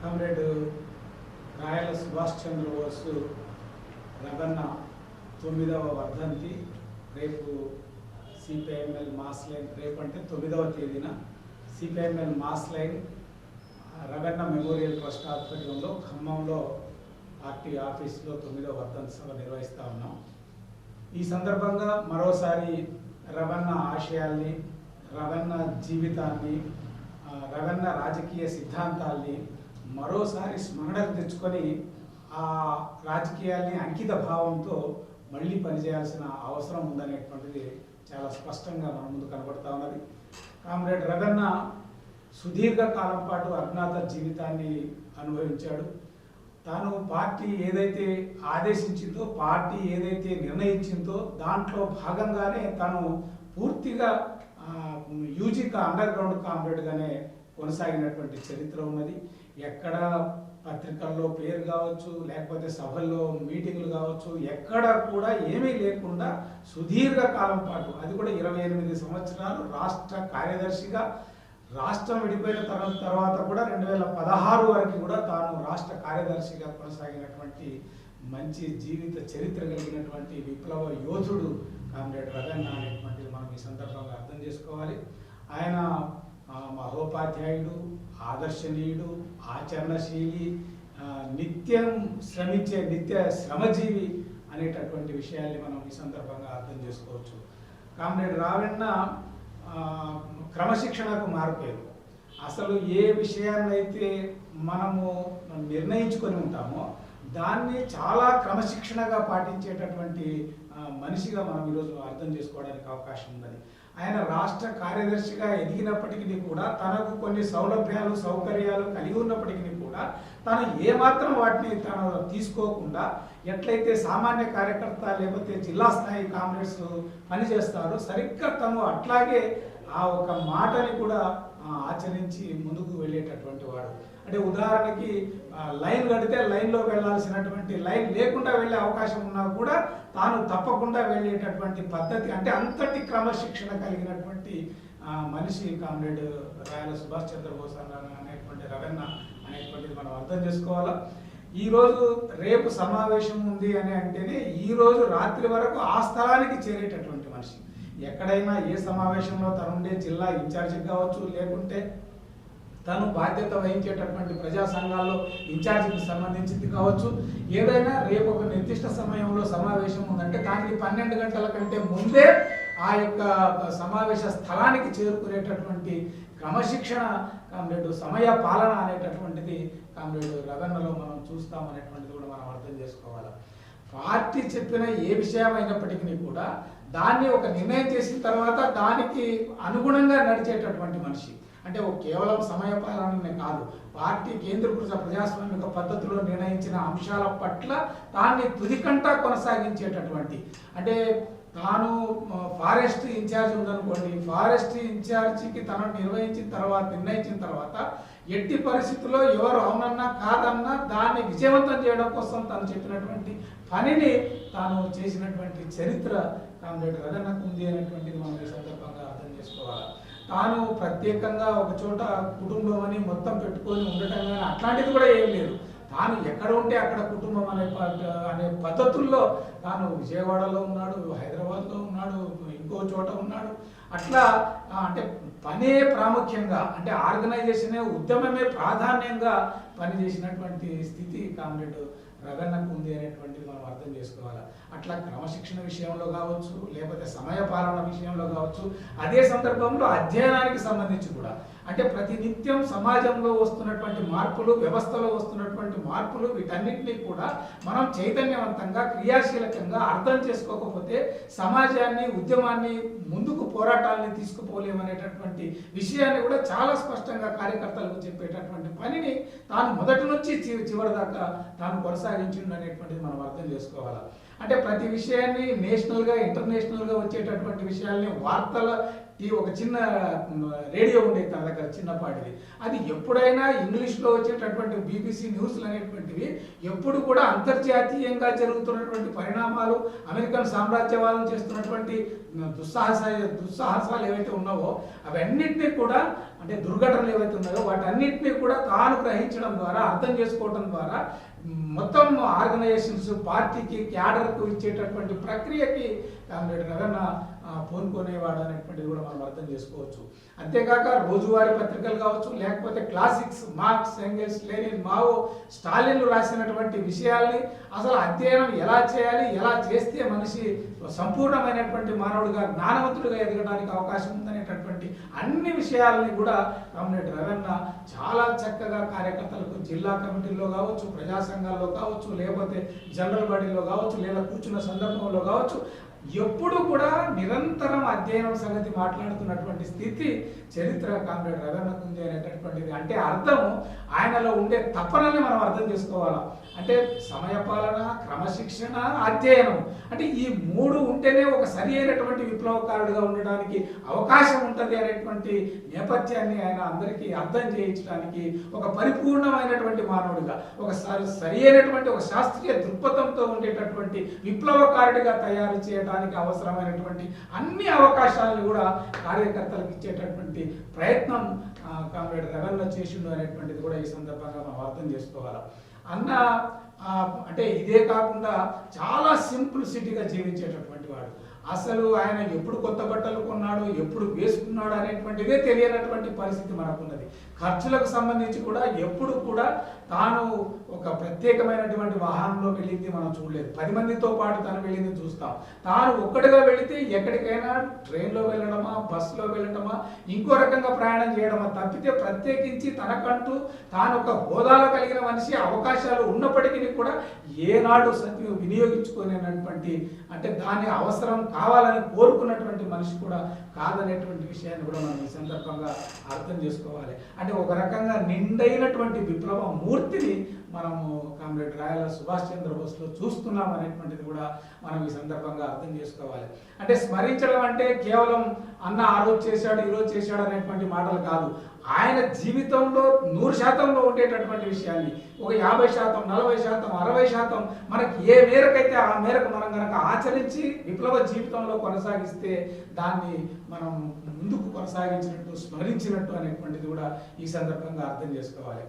Comrade Rayala Subhash Chandrabose రగన్న తొమ్మిదవ వర్ధంతి రేపు సిపిఐఎంఎల్ మాస్ లైన్ రేపు అంటే తొమ్మిదవ తేదీన CPIML mass line Raganna memorial trust ఆధ్వర్యంలో ఖమ్మంలో పార్టీ ఆఫీస్లో తొమ్మిదవ వర్ధంతి సభ నిర్వహిస్తూ ఉన్నాం. ఈ సందర్భంగా మరోసారి రవన్న ఆశయాల్ని రవన్న జీవితాన్ని రవన్న రాజకీయ సిద్ధాంతాల్ని మరోసారి స్మరణకు తెచ్చుకొని ఆ రాజకీయాల్ని అంకిత భావంతో మళ్ళీ పనిచేయాల్సిన అవసరం ఉందనేటువంటిది చాలా స్పష్టంగా మన ముందు కనబడతా ఉన్నది. కామ్రేడ్ రగన్న సుదీర్ఘ కాలం పాటు అజ్ఞాత జీవితాన్ని అనుభవించాడు. తాను పార్టీ ఏదైతే ఆదేశించిందో పార్టీ ఏదైతే నిర్ణయించిందో దాంట్లో భాగంగానే తాను పూర్తిగా యూజీ అండర్ గ్రౌండ్ కామ్రేడ్గానే కొనసాగినటువంటి చరిత్ర ఉన్నది. ఎక్కడ పత్రికల్లో పేరు కావచ్చు లేకపోతే సభల్లో మీటింగ్లు కావచ్చు ఎక్కడ కూడా ఏమీ లేకుండా సుదీర్ఘ కాలం పాటు అది కూడా ఇరవై ఎనిమిది సంవత్సరాలు రాష్ట్ర కార్యదర్శిగా రాష్ట్రం విడిపోయిన తరం తర్వాత కూడా రెండు వేల పదహారు వరకు కూడా తాను రాష్ట్ర కార్యదర్శిగా కొనసాగినటువంటి మంచి జీవిత చరిత్ర కలిగినటువంటి విప్లవ యోధుడు కామ్రేడ్ రగన్న అనేటువంటిది మనం ఈ సందర్భంగా అర్థం చేసుకోవాలి. ఆయన మహోపాధ్యాయుడు ఆదర్శనీయుడు ఆచరణశీలి నిత్యం శ్రమించే నిత్య శ్రమజీవి అనేటటువంటి విషయాల్ని మనం ఈ సందర్భంగా అర్థం చేసుకోవచ్చు. కామ్రేడ్ రావణ క్రమశిక్షణకు మారిపోయారు అసలు ఏ విషయాన్నైతే మనము నిర్ణయించుకొని ఉంటామో దాన్ని చాలా క్రమశిక్షణగా పాటించేటటువంటి మనిషిగా మనం ఈరోజు అర్థం చేసుకోవడానికి అవకాశం ఉన్నది. ఆయన రాష్ట్ర కార్యదర్శిగా ఎదిగినప్పటికీ కూడా తనకు కొన్ని సౌలభ్యాలు సౌకర్యాలు కలిగి ఉన్నప్పటికీ కూడా తను ఏమాత్రం వాటిని తను తీసుకోకుండా ఎట్లయితే సామాన్య కార్యకర్త లేకపోతే జిల్లా స్థాయి కాంగ్రెస్ పనిచేస్తారో సరిగ్గా తను అట్లాగే ఆ ఒక మాటని కూడా ఆచరించి ముందుకు వెళ్ళేటటువంటి వాడు. అంటే ఉదాహరణకి లైన్ కడితే లైన్లో వెళ్ళాల్సినటువంటి లైన్ లేకుండా వెళ్ళే అవకాశం ఉన్నా కూడా తాను తప్పకుండా వెళ్ళేటటువంటి పద్ధతి అంటే అంతటి క్రమశిక్షణ కలిగినటువంటి మనిషి కామ్రేడ్ రాయల సుభాష్ చంద్రబోస్ అనేటువంటి రవెన్న అనేటువంటిది మనం అర్థం చేసుకోవాలా? ఈరోజు రేపు సమావేశం ఉంది అని అంటేనే ఈ రోజు రాత్రి వరకు ఆ స్థలానికి చేరేటటువంటి మనిషి. ఎక్కడైనా ఏ సమావేశంలో తనుండే జిల్లా ఇన్ఛార్జి కావచ్చు లేకుంటే తను బాధ్యత వహించేటటువంటి ప్రజా సంఘాల్లో ఇన్ఛార్జికి సంబంధించింది కావచ్చు. ఏదైనా రేపు ఒక నిర్దిష్ట సమయంలో సమావేశం ఉందంటే దానికి పన్నెండు గంటల కంటే ముందే ఆ యొక్క సమావేశ స్థలానికి చేరుకునేటటువంటి క్రమశిక్షణ కామ్రేడ్ సమయ పాలన అనేటటువంటిది కామ్రేడ్ రవణలో మనం చూస్తాం అనేటువంటిది కూడా మనం అర్థం చేసుకోవాలి. పార్టీ చెప్పిన ఏ విషయమైనప్పటికీ కూడా దాన్ని ఒక నిర్ణయం చేసిన తర్వాత దానికి అనుగుణంగా నడిచేటటువంటి మనిషి. అంటే ఒక కేవలం సమయ పాలననే కాదు. పార్టీ కేంద్రీకృత ప్రజాస్వామిక పద్ధతిలో నిర్ణయించిన అంశాల పట్ల దాన్ని తుదికంటా కొనసాగించేటటువంటి. అంటే తాను ఫారెస్ట్ ఇన్ఛార్జ్ ఉందనుకోండి. ఫారెస్ట్ ఇన్ఛార్జికి తనను నిర్వహించిన తర్వాత నిర్ణయించిన తర్వాత ఎట్టి పరిస్థితుల్లో ఎవరు అవునన్నా కాదన్నా దాన్ని విజయవంతం చేయడం కోసం తను చెప్పినటువంటి పనిని తాను చేసినటువంటి చరిత్ర కామ్రేడ్ రగన్నకు ఉంది అనేటువంటిది మనం ఈ సందర్భంగా అర్థం చేసుకోవాలి? తాను ప్రత్యేకంగా ఒక చోట కుటుంబం అని మొత్తం పెట్టుకొని ఉండటం కానీ అట్లాంటిది కూడా ఏం లేదు. తాను ఎక్కడ ఉంటే అక్కడ కుటుంబం అనే ప- అనే పద్ధతుల్లో తాను విజయవాడలో ఉన్నాడు హైదరాబాద్లో ఉన్నాడు ఇంకో చోట ఉన్నాడు. అట్లా అంటే పనే ప్రాముఖ్యంగా అంటే ఆర్గనైజేషనే ఉద్యమమే ప్రాధాన్యంగా పనిచేసినటువంటి స్థితి కామ్రేడ్ రగన్నకు ఉంది అనేటువంటిది మనం అర్థం చేసుకోవాలి? అట్లా క్రమశిక్షణ విషయంలో కావచ్చు లేకపోతే సమయ పాలన విషయంలో కావచ్చు అదే సందర్భంలో అధ్యయనానికి సంబంధించి కూడా. అంటే ప్రతినిత్యం సమాజంలో వస్తున్నటువంటి మార్పులు వ్యవస్థలో వస్తున్నటువంటి మార్పులు వీటన్నింటినీ కూడా మనం చైతన్యవంతంగా క్రియాశీలకంగా అర్థం చేసుకోకపోతే సమాజాన్ని ఉద్యమాన్ని ముందుకు పోరాటాలని తీసుకుపోలేమనేటటువంటి విషయాన్ని కూడా చాలా స్పష్టంగా కార్యకర్తలకు చెప్పేటటువంటి పనిని తాను మొదటి నుంచి చివరి దాకా తాను కొనసాగించిండు అనేటువంటిది మనం అర్థం చేసుకోవాలి? అంటే ప్రతి విషయాన్ని నేషనల్గా ఇంటర్నేషనల్గా వచ్చేటటువంటి విషయాల్ని వార్తల ఈ ఒక చిన్న రేడియో ఉండేది తన దగ్గర చిన్నపాటిది. అది ఎప్పుడైనా ఇంగ్లీష్లో వచ్చేటటువంటి బీబీసీ న్యూస్లు అనేటువంటివి ఎప్పుడు కూడా అంతర్జాతీయంగా జరుగుతున్నటువంటి పరిణామాలు అమెరికన్ సామ్రాజ్యవాదం చేస్తున్నటువంటి దుస్సాహస దుస్సాహసాలు ఏవైతే ఉన్నావో అవన్నింటినీ కూడా అంటే దుర్ఘటనలు ఏవైతే ఉన్నాయో వాటన్నింటినీ కూడా తాను గ్రహించడం ద్వారా అర్థం చేసుకోవడం ద్వారా మొత్తం ఆర్గనైజేషన్స్ పార్టీకి క్యాడర్కు ఇచ్చేటటువంటి ప్రక్రియకి కామ్రేడ్ రవణ ఆ, పూనుకునేవాడు అనేటువంటిది కూడా మనం అర్థం చేసుకోవచ్చు. అంతేకాక రోజువారీ పత్రికలు కావచ్చు లేకపోతే classics Marx Engels Lenin Mao స్టాలిన్లు రాసినటువంటి విషయాల్ని అసలు అధ్యయనం ఎలా చేయాలి ఎలా చేస్తే మనిషి సంపూర్ణమైనటువంటి మానవుడిగా జ్ఞానవంతుడిగా ఎదగడానికి అవకాశం ఉందనేటటువంటి అన్ని విషయాలని కూడా కామ్రేడ్ రవణ చాలా చక్కగా కార్యకర్తలకు జిల్లా కమిటీల్లో కావచ్చు ప్రజా సంఘాల్లో కావచ్చు లేకపోతే జనరల్ బాడీలో కావచ్చు లేదా కూర్చున్న సందర్భంలో కావచ్చు ఎప్పుడు కూడా నిరంతరం అధ్యయనం సంగతి మాట్లాడుతున్నటువంటి స్థితి చరిత్ర కామ్రేడ్ రవీంద్రనాథ్ ఉంది అనేటటువంటిది. అంటే అర్థం ఆయనలో ఉండే తపనని మనం అర్థం చేసుకోవాలా? అంటే సమయపాలన క్రమశిక్షణ అధ్యయనం. అంటే ఈ మూడు ఉంటేనే ఒక సరి అయినటువంటి విప్లవకారుడిగా ఉండడానికి అవకాశం ఉంటుంది అనేటువంటి నేపథ్యాన్ని ఆయన అందరికీ అర్థం చేయించడానికి ఒక పరిపూర్ణమైనటువంటి మానవుడిగా ఒక సరి అయినటువంటి ఒక శాస్త్రీయ దృక్పథంతో ఉండేటటువంటి విప్లవకారుడిగా తయారు చేయడానికి అవసరమైనటువంటి అన్ని అవకాశాలను కూడా కార్యకర్తలకు ఇచ్చేటటువంటి ప్రయత్నం కామ్రేడ్ రవణ చేసిండు అనేటువంటిది కూడా ఈ సందర్భంగా మనం అర్థం చేసుకోవాలి. అన్న అంటే ఇదే కాకుండా చాలా సింపుల్ సిటీగా జీవించేటటువంటి వాడు. అసలు ఆయన ఎప్పుడు కొత్త బట్టలు కొన్నాడు ఎప్పుడు వేసుకున్నాడు అనేటువంటిదే తెలియనటువంటి పరిస్థితి మనకున్నది. ఖర్చులకు సంబంధించి కూడా ఎప్పుడు కూడా తాను ఒక ప్రత్యేకమైనటువంటి వాహనంలో వెళ్ళింది మనం చూడలేదు. పది మందితో పాటు తను వెళ్ళింది చూస్తాం. తాను ఒక్కడిగా వెళితే ఎక్కడికైనా ట్రైన్లో వెళ్ళడమా బస్సులో వెళ్ళడమా ఇంకో రకంగా ప్రయాణం చేయడమా తప్పితే ప్రత్యేకించి తనకంటూ తాను ఒక హోదాలో కలిగిన మనిషి అవకాశాలు ఉన్నప్పటికీ కూడా ఏనాడు సత్యం వినియోగించుకునేటువంటి అంటే దాని అవసరం కావాలని కోరుకున్నటువంటి మనిషి కూడా కాదనేటువంటి విషయాన్ని కూడా మనం ఈ సందర్భంగా అర్థం చేసుకోవాలి. అంటే ఒక రకంగా నిండైనటువంటి విప్లవ మూర్తిని మనము కామ్రేడ్ రాయల సుభాష్ చంద్రబోస్లో చూస్తున్నాం అనేటువంటిది కూడా మనం ఈ సందర్భంగా అర్థం చేసుకోవాలి. అంటే స్మరించడం అంటే కేవలం అన్న ఆ రోజు చేశాడు ఈ రోజు చేశాడు అనేటువంటి మాటలు కాదు. ఆయన జీవితంలో నూరు శాతంలో ఉండేటటువంటి విషయాన్ని ఒక యాభై శాతం నలభై శాతం అరవై శాతం మనకి ఏ మేరకైతే ఆ మేరకు మనం కనుక ఆచరించి విప్లవ జీవితంలో కొనసాగిస్తే దాన్ని మనం ముందుకు కొనసాగించినట్టు స్మరించినట్టు అనేటువంటిది కూడా ఈ సందర్భంగా అర్థం చేసుకోవాలి.